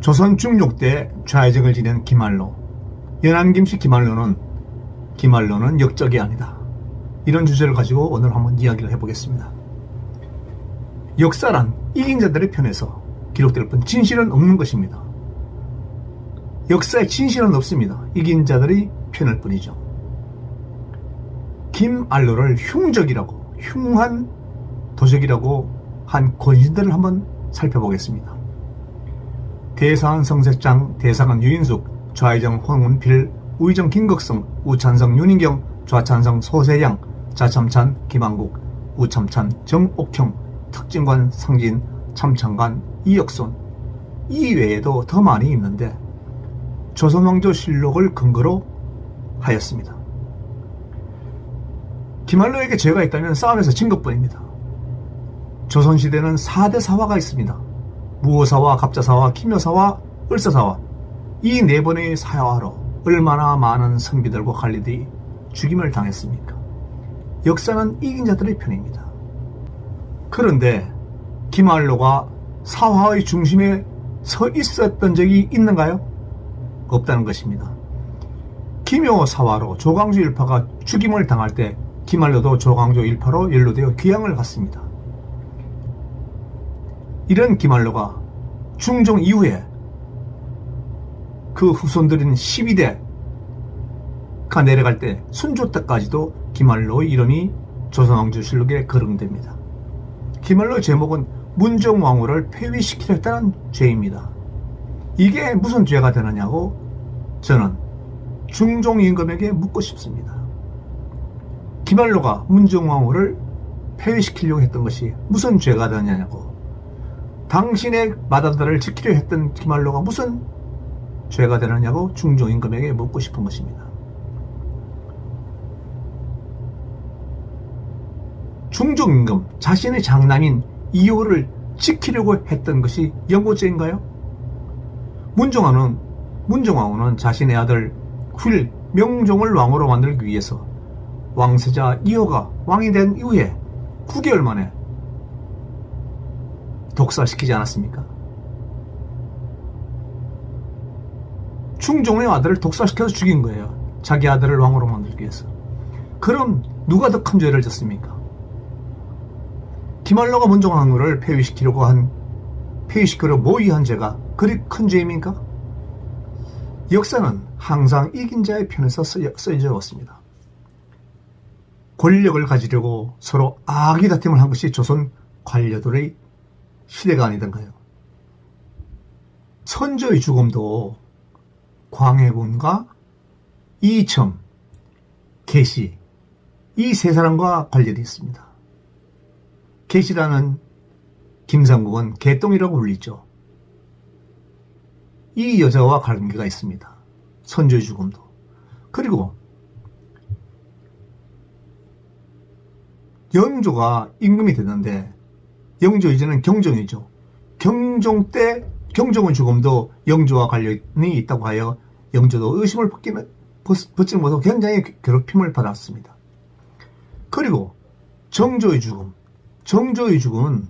조선 중종때 좌의정을 지낸 김알로 연안 김씨 김알로는 김알로는 역적이 아니다. 이런 주제를 가지고 오늘 한번 이야기를 해보겠습니다. 역사란 이긴 자들의 편에서 기록될 뿐 진실은 없는 것입니다. 역사에 진실은 없습니다. 이긴 자들의 편일 뿐이죠. 김알로를 흉적이라고 흉한 도적이라고 한 권신들을 한번 살펴보겠습니다. 대상은 성색장, 대상은 유인숙, 좌의정 홍은필, 우의정 김극성, 우찬성 윤인경, 좌찬성 소세양, 자참찬 김한국, 우참찬 정옥형, 특징관 상진, 참창관 이역손 이 외에도 더 많이 있는데 조선왕조 실록을 근거로 하였습니다. 김한로에게 죄가 있다면 싸움에서 진 것뿐입니다. 조선시대는 4대 사화가 있습니다. 무호사와 갑자사와 기묘사와 을사사와 이 네 번의 사화로 얼마나 많은 선비들과 관리들이 죽임을 당했습니까? 역사는 이긴 자들의 편입니다. 그런데 김한로가 사화의 중심에 서 있었던 적이 있는가요? 없다는 것입니다. 김효 사화로 조광조 일파가 죽임을 당할 때 김한로도 조광조 일파로 연루되어 귀양을 갔습니다. 이런 김한로가 중종 이후에 그 후손들인 12대가 내려갈 때 순조 때까지도 김한로의 이름이 조선왕조실록에 거론됩니다. 김한로의 제목은 문정왕후를 폐위시키려 했다는 죄입니다. 이게 무슨 죄가 되느냐고 저는 중종 임금에게 묻고 싶습니다. 김한로가 문정왕후를 폐위시키려고 했던 것이 무슨 죄가 되느냐고 당신의 마다들을 지키려 했던 김한로가 무슨 죄가 되느냐고 중종 임금에게 묻고 싶은 것입니다. 중종 임금 자신의 장남인 이호를 지키려고 했던 것이 영고죄인가요? 문정왕은 문정왕후는 자신의 아들 휠 명종을 왕으로 만들기 위해서 왕세자 이호가 왕이 된 이후에 9개월 만에 독살시키지 않았습니까? 충종의 아들을 독살시켜서 죽인 거예요. 자기 아들을 왕으로 만들기 위해서. 그럼 누가 더 큰 죄를 졌습니까? 김한로가 문종왕후를 폐위시키려고 한 폐위시키려 모의한 죄가 그리 큰 죄입니까? 역사는 항상 이긴 자의 편에서 쓰여져 왔습니다. 권력을 가지려고 서로 악의 다툼을 한 것이 조선 관료들의 시대가 아니던가요? 천조의 죽음도 광해군과 이첨, 계시 이 세 사람과 관련이 있습니다. 계시라는 김삼국은 개똥이라고 불리죠. 이 여자와 관계가 있습니다. 선조의 죽음도. 그리고 영조가 임금이 되는데 영조 이제는 경종이죠. 경종 때 경종의 죽음도 영조와 관련이 있다고 하여 영조도 의심을 벗기는, 벗지 못하고 굉장히 괴롭힘을 받았습니다. 그리고 정조의 죽음, 정조의 죽음은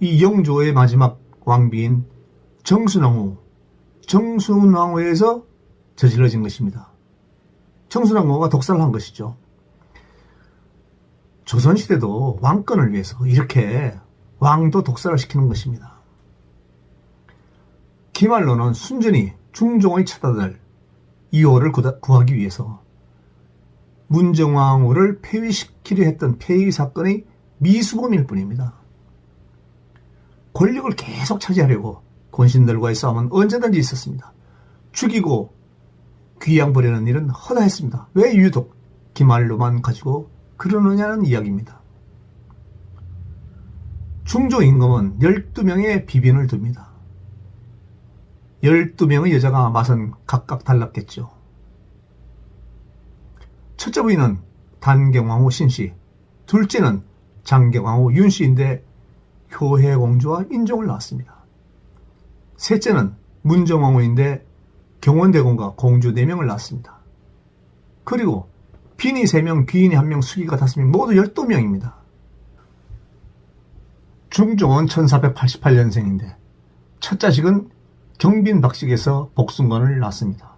이 영조의 마지막 왕비인 정순왕후, 정순왕후에서 저질러진 것입니다. 정순왕후가 독살을 한 것이죠. 조선시대도 왕권을 위해서 이렇게 왕도 독살을 시키는 것입니다. 김한로는 순전히 중종의 처다들 이호를 구하기 위해서 문정왕후를 폐위시키려 했던 폐위 사건의 미수범일 뿐입니다. 권력을 계속 차지하려고 권신들과의 싸움은 언제든지 있었습니다. 죽이고 귀양 버리는 일은 허다했습니다. 왜 유독 김한로만 가지고 그러느냐는 이야기입니다. 중조 임금은 12명의 비빈을 둡니다. 12명의 여자가 맛은 각각 달랐겠죠. 첫째 부인은 단경왕후 신씨, 둘째는 장경왕후 윤씨인데 효혜공주와 인종을 낳았습니다. 셋째는 문정왕후인데 경원대공과 공주 4명을 낳았습니다. 그리고 빈이 3명, 귀인이 1명, 수기가 5명, 모두 12명입니다. 중종은 1488년생인데 첫 자식은 경빈 박식에서 복순관을 낳습니다.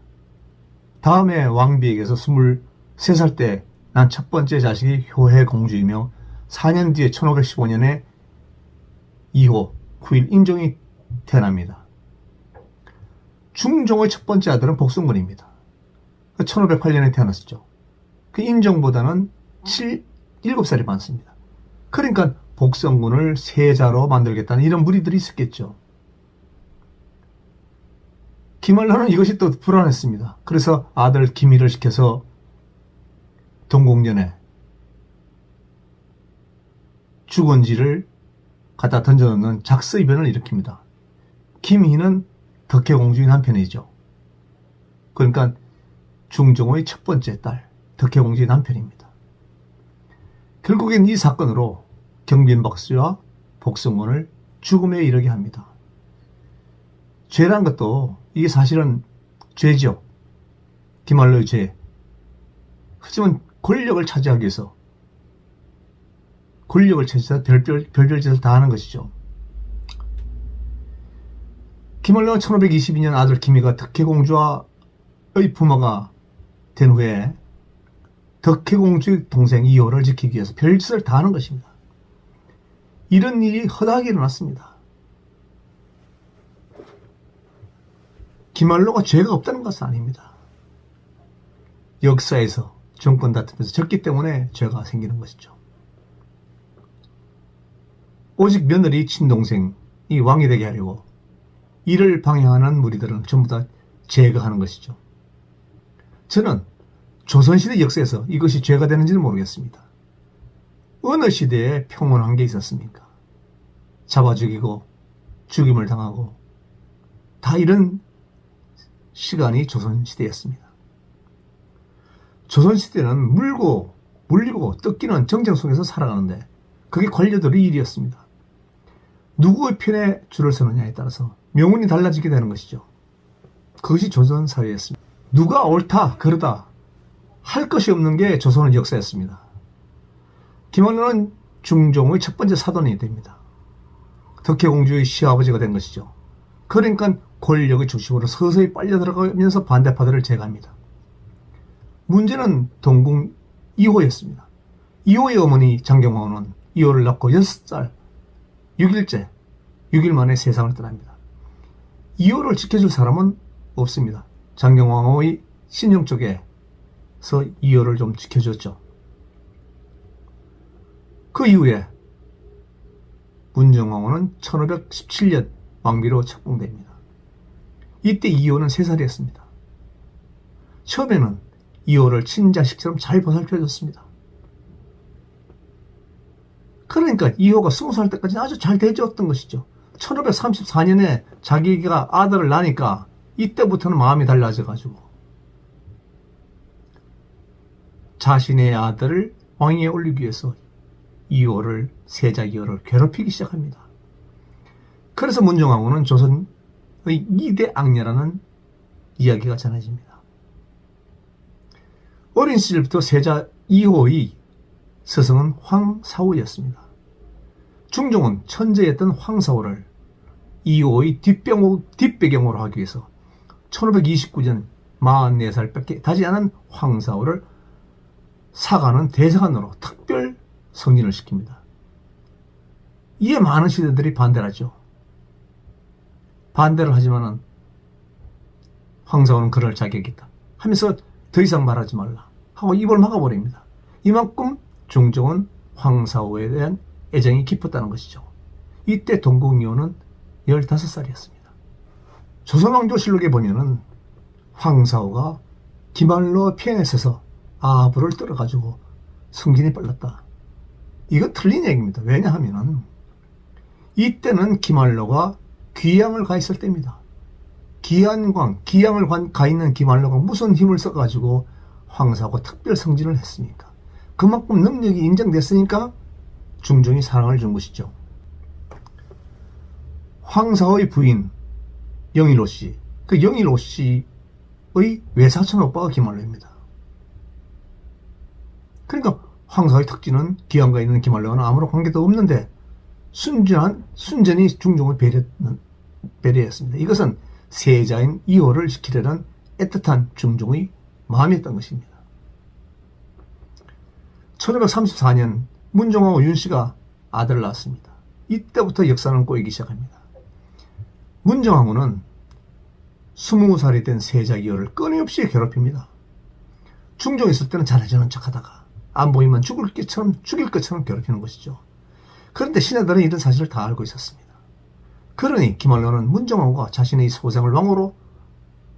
다음에 왕비에게서 23살 때 난 첫 번째 자식이 효해 공주이며 4년 뒤에 1515년에 2호 9일 인종이 태어납니다. 중종의 첫 번째 아들은 복순군입니다. 1508년에 태어났었죠. 그 인종보다는 7, 7살이 많습니다. 그러니까 복성군을 세자로 만들겠다는 이런 무리들이 있었겠죠. 김한란은 이것이 또 불안했습니다. 그래서 아들 김희를 시켜서 동공전에 주건지를 갖다 던져놓는 작서이변을 일으킵니다. 김희는 덕혜공주인 한편이죠. 그러니까 중종의 첫 번째 딸 덕혜공주의 남편입니다. 결국엔 이 사건으로 경빈 박씨와 복성군을 죽음에 이르게 합니다. 죄란 것도 이게 사실은 죄죠. 기말로의 죄. 하지만 권력을 차지하기 위해서 권력을 차지해서 별별, 별별 짓을 다 하는 것이죠. 김월령은 1522년 아들 김희가 덕혜공주와의 부모가 된 후에 덕혜공주의 동생 이호를 지키기 위해서 별짓을 다 하는 것입니다. 이런 일이 허다하게 일어났습니다. 김한로가 죄가 없다는 것은 아닙니다. 역사에서 정권 다툼에서 졌기 때문에 죄가 생기는 것이죠. 오직 며느리 친동생이 왕이 되게 하려고 이를 방해하는 무리들은 전부 다 제거하는 것이죠. 저는 조선시대 역사에서 이것이 죄가 되는지는 모르겠습니다. 어느 시대에 평온한 게 있었습니까? 잡아 죽이고 죽임을 당하고 다 이런 시간이 조선시대였습니다. 조선시대는 물고 물리고 뜯기는 정쟁 속에서 살아가는데 그게 관료들의 일이었습니다. 누구의 편에 줄을 서느냐에 따라서 명운이 달라지게 되는 것이죠. 그것이 조선 사회였습니다. 누가 옳다 그러다 할 것이 없는 게 조선의 역사였습니다. 김원로는 중종의 첫 번째 사돈이 됩니다. 덕혜공주의 시아버지가 된 것이죠. 그러니까 권력의 중심으로 서서히 빨려 들어가면서 반대파들을 제거합니다. 문제는 동궁 2호였습니다. 2호의 어머니 장경화는 2호를 낳고 6살 6일째 6일 만에 세상을 떠납니다. 2호를 지켜줄 사람은 없습니다. 장경왕의 신영 쪽에 서 2호를 좀 지켜줬죠. 그 이후에 문정왕후는 1517년 왕비로 책봉됩니다. 이때 이호는 3살이었습니다. 처음에는 이호를 친자식처럼 잘 보살펴줬습니다. 그러니까 이호가 20살 때까지는 아주 잘 대해줬던 것이죠. 1534년에 자기가 아들을 낳으니까 이때부터는 마음이 달라져가지고 자신의 아들을 왕위에 올리기 위해서 이호를 세자 이호를 괴롭히기 시작합니다. 그래서 문정왕후는 조선의 2대 악녀라는 이야기가 전해집니다. 어린 시절부터 세자 2호의 스승은 황사후였습니다. 중종은 천재였던 황사후를 2호의 뒷병, 뒷배경으로 하기 위해서 1529년 44살밖에 다지 않은 황사후를 사가는 대사관으로 특별 승진을 시킵니다. 이에 많은 시대들이 반대를 하죠. 반대를 하지만은 황사후는 그럴 자격이 있다. 하면서 더 이상 말하지 말라. 하고 입을 막아버립니다. 이만큼 중종은 황사후에 대한 애정이 깊었다는 것이죠. 이때 동국미호는 15살이었습니다. 조선왕조실록에 보면은 황사후가 기말로 서서 아부를 떨어가지고 승진이 빨랐다. 이거 틀린 얘기입니다. 왜냐하면은 이때는 기말로가 귀양을 가 있을 때입니다. 기안광, 기양을 가 있는 기말로가 무슨 힘을 써가지고 황사고 특별 승진을 했습니까? 그만큼 능력이 인정됐으니까 중종이 사랑을 준 것이죠. 황사의 부인 영일호 씨, 그 영일호 씨의 외사촌 오빠가 기말로입니다. 그러니까 황사의 특징은 기양가 있는 기말로는 아무런 관계도 없는데 순전한 순전히 중종을 배려하는 배려했습니다. 이것은 세자인 이호를 지키려는 애틋한 중종의 마음이었던 것입니다. 1534년 문종하고 윤씨가 아들을 낳았습니다. 이때부터 역사는 꼬이기 시작합니다. 문정왕후는 20살이 된 세자 이호를 끊임없이 괴롭힙니다. 중종 있을 때는 잘해주는 척하다가 안 보이면 죽을 것처럼 죽일 것처럼 괴롭히는 것이죠. 그런데 신하들은 이런 사실을 다 알고 있었습니다. 그러니 김한로는 문정왕후가 자신의 소생을 왕으로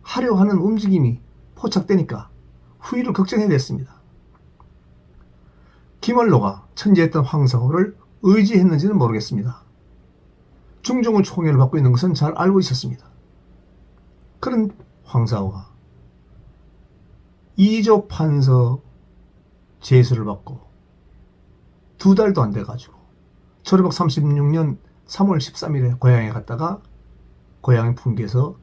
하려 하는 움직임이 포착되니까 후위를 걱정해야 됐습니다. 김한로가 천재했던 황사호를 의지했는지는 모르겠습니다. 중종을 총애를 받고 있는 것은 잘 알고 있었습니다. 그런 황사호가 이조 판서 제수를 받고 두 달도 안 돼가지고 1536년 3월 13일에 고향에 갔다가 고향의 풍기에서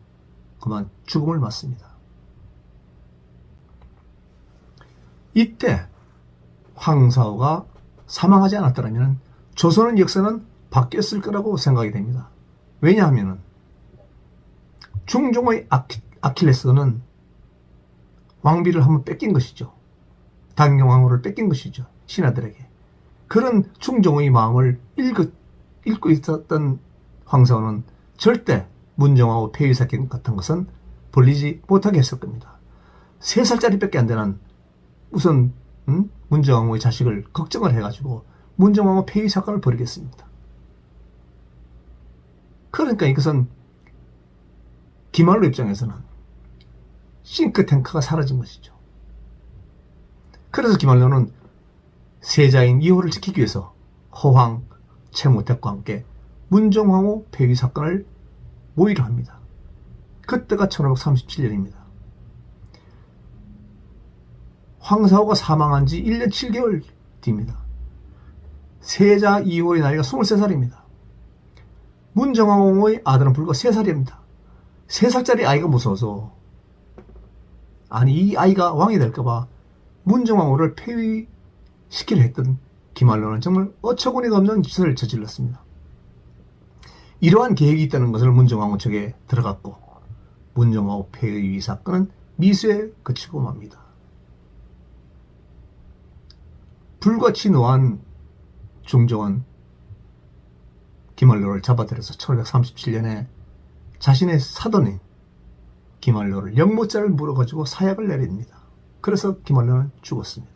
그만 죽음을 맞습니다. 이때 황사호가 사망하지 않았더라면 조선의 역사는 바뀌었을 거라고 생각이 됩니다. 왜냐하면 중종의 아키, 아킬레스는 왕비를 한번 뺏긴 것이죠. 당경왕후를 뺏긴 것이죠. 신하들에게. 그런 중종의 마음을 읽고, 읽고 있었던 황사호는 절대 문정하고 폐위 사건 같은 것은 벌리지 못하게 했을 겁니다. 세 살짜리 밖에 안 되는 우선 음? 문정왕후의 자식을 걱정을 해가지고 문정왕후 폐위 사건을 벌이겠습니다. 그러니까 이것은 김한로 입장에서는 싱크탱크가 사라진 것이죠. 그래서 김한로는 세자인 이호를 지키기 위해서 허황, 채무택과 함께 문정왕후 폐위 사건을 모의를 합니다. 그때가 1537년입니다. 황사호가 사망한 지 1년 7개월 뒤입니다. 세자 이호의 나이가 23살입니다. 문정왕후의 아들은 불과 3살입니다. 3살짜리 아이가 무서워서 아니 이 아이가 왕이 될까봐 문정왕후를 폐위시키려 했던 김한로는 정말 어처구니가 없는 짓을 저질렀습니다. 이러한 계획이 있다는 것을 문정왕후 측에 들어갔고 문정왕후 폐위 사건은 미수에 그치고 맙니다. 불같이 노한 중종은 김한로를 잡아들여서 1537년에 자신의 사돈인 김한로를 영모자를 물어가지고 사약을 내립니다. 그래서 김한로는 죽었습니다.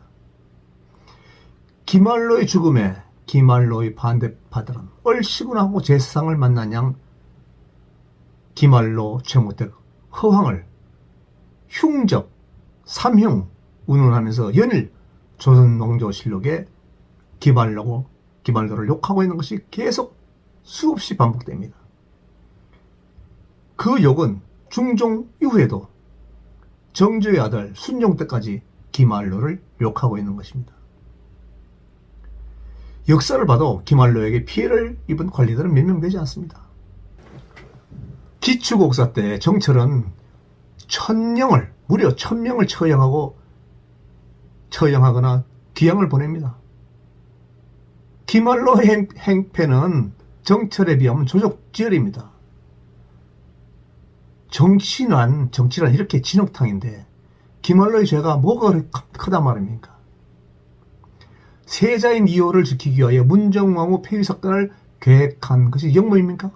김한로의 죽음에 김한로의 반대파들은 얼씨구나 하고 제사상을 만난 양 김한로 최무택 허황을 흉적 삼흉 운운하면서 연일 조선왕조실록에 김한로고 김한로를 욕하고 있는 것이 계속 수없이 반복됩니다. 그 욕은 중종 이후에도 정조의 아들 순종 때까지 김한로를 욕하고 있는 것입니다. 역사를 봐도 김한로에게 피해를 입은 관리들은 몇 명 되지 않습니다. 기축옥사 때 정철은 천명을 무려 천명을 처형하고 처형하거나 귀양을 보냅니다. 김한로 행, 행패는 정철에 비하면 조족지열입니다. 정치란, 정치란 이렇게 진흙탕인데 김한로의 죄가 뭐가 크단 말입니까? 세자인 이호를 지키기 위하여 문정왕후 폐위 사건을 계획한 것이 영모입니까?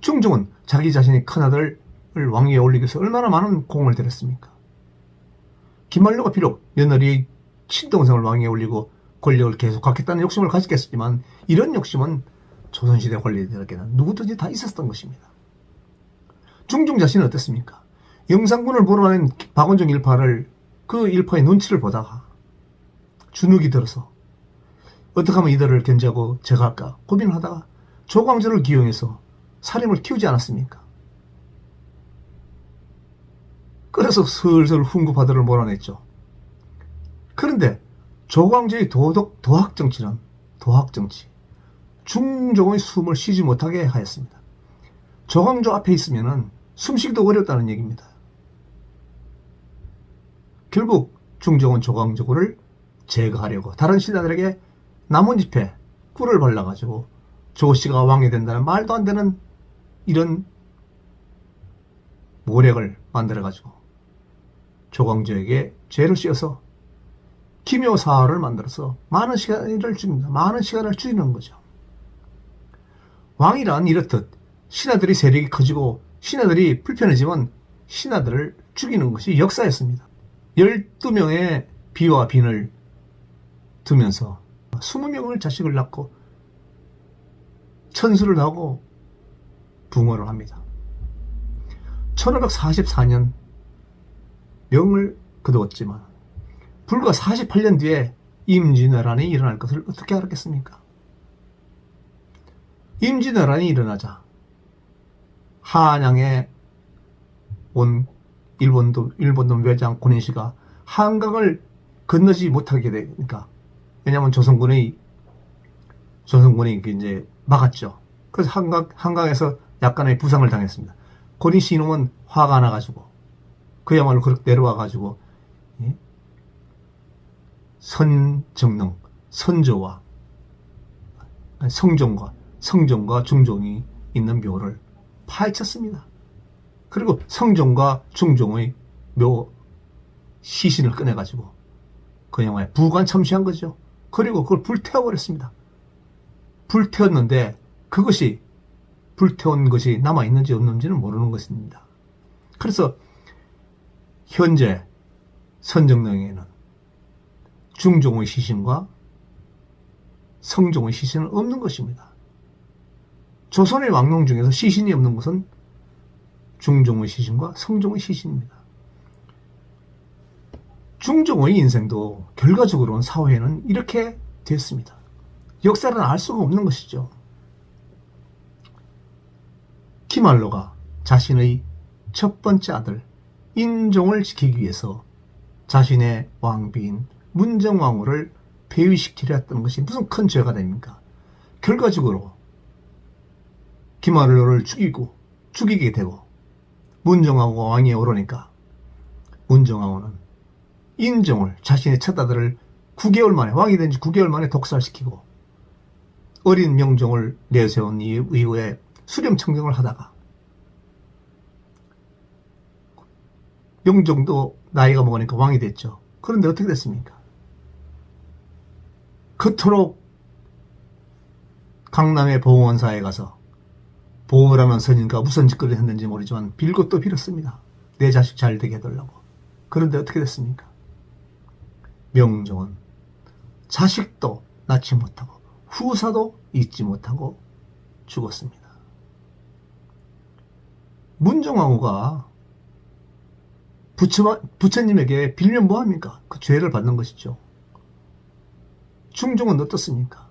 중종은 자기 자신의 큰아들을 왕위에 올리기 위해서 얼마나 많은 공을 들였습니까? 김한로가 비록 며느리 친동생을 왕위에 올리고 권력을 계속 갖겠다는 욕심을 가졌겠지만 이런 욕심은 조선시대 권리들에게는 누구든지 다 있었던 것입니다. 중종 자신은 어땠습니까? 영상군을 몰아낸 박원종 일파를 그 일파의 눈치를 보다가 주눅이 들어서 어떻게 하면 이들을 견제하고 제거할까 고민을 하다가 조광조를 기용해서 살인을 키우지 않았습니까? 그래서 슬슬 훈구파들을 몰아냈죠. 그런데 조광조의 도덕, 도학정치는 도학정치, 중종의 숨을 쉬지 못하게 하였습니다. 조광조 앞에 있으면 숨쉬기도 어렵다는 얘기입니다. 결국 중종은 조광조를 제거하려고 다른 신하들에게 나뭇잎에 꿀을 발라가지고 조씨가 왕이 된다는 말도 안 되는 이런 모략을 만들어가지고 조광조에게 죄를 씌워서 기묘사화를 만들어서 많은 시간을 줍니다. 많은 시간을 줄이는 거죠. 왕이란 이렇듯 신하들이 세력이 커지고 신하들이 불편해지면 신하들을 죽이는 것이 역사였습니다. 12명의 비와 빈을 두면서 20명을 자식을 낳고 천수를 하고 붕어를 합니다. 1544년 명을 거두었지만 불과 48년 뒤에 임진왜란이 일어날 것을 어떻게 알았겠습니까? 임진왜란이 일어나자 한양에 온 일본도 일본도 외장 고닌씨가 한강을 건너지 못하게 되니까 왜냐하면 조선군이 조선군이 그 이제 막았죠. 그래서 한강 한강에서 약간의 부상을 당했습니다. 고닌씨 이놈은 화가 나가지고 그야말로 그렇게 내려와가지고 예? 선정능 선조와 성종과 성종과 중종이 있는 묘를 파헤쳤습니다. 그리고 성종과 중종의 묘 시신을 꺼내가지고 그 영화에 부관 참시한 거죠. 그리고 그걸 불태워버렸습니다. 불태웠는데 그것이 불태운 것이 남아있는지 없는지는 모르는 것입니다. 그래서 현재 선정령에는 중종의 시신과 성종의 시신은 없는 것입니다. 조선의 왕릉 중에서 시신이 없는 것은 중종의 시신과 성종의 시신입니다. 중종의 인생도 결과적으로는 사회에는 이렇게 됐습니다. 역사는 알 수가 없는 것이죠. 키말로가 자신의 첫 번째 아들 인종을 지키기 위해서 자신의 왕비인 문정왕후를 폐위시키려 했던 것이 무슨 큰 죄가 됩니까? 결과적으로 김한로를 죽이고 죽이게 되고 문정왕후가 왕위에 오르니까 문정왕후는 인종을 자신의 첫 아들을 9개월 만에 왕이 된 지 9개월 만에 독살시키고 어린 명종을 내세운 이후에 수렴청정을 하다가 명종도 나이가 먹으니까 왕이 됐죠. 그런데 어떻게 됐습니까? 그토록 강남의 보원사에 가서 보호라는 선인과 무슨 짓거리를 했는지 모르지만 빌고 또 빌었습니다. 내 자식 잘 되게 해달라고. 그런데 어떻게 됐습니까? 명종은 자식도 낳지 못하고 후사도 잊지 못하고 죽었습니다. 문정왕후가 부처, 부처님에게 빌면 뭐합니까? 그 죄를 받는 것이죠. 중종은 어떻습니까?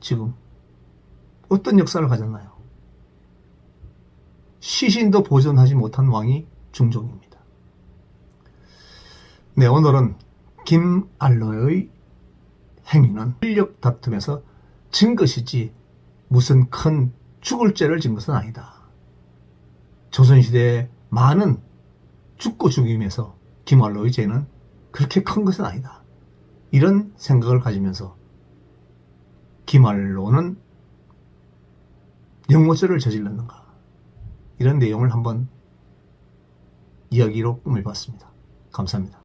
지금 어떤 역사를 가졌나요? 시신도 보존하지 못한 왕이 중종입니다. 네, 오늘은 김알로의 행위는 권력 다툼에서 진 것이지 무슨 큰 죽을 죄를 진 것은 아니다. 조선시대에 많은 죽고 죽임에서 김알로의 죄는 그렇게 큰 것은 아니다. 이런 생각을 가지면서 김알로는 영모죄를 저질렀는가 이런 내용을 한번 이야기로 꾸며봤습니다. 감사합니다.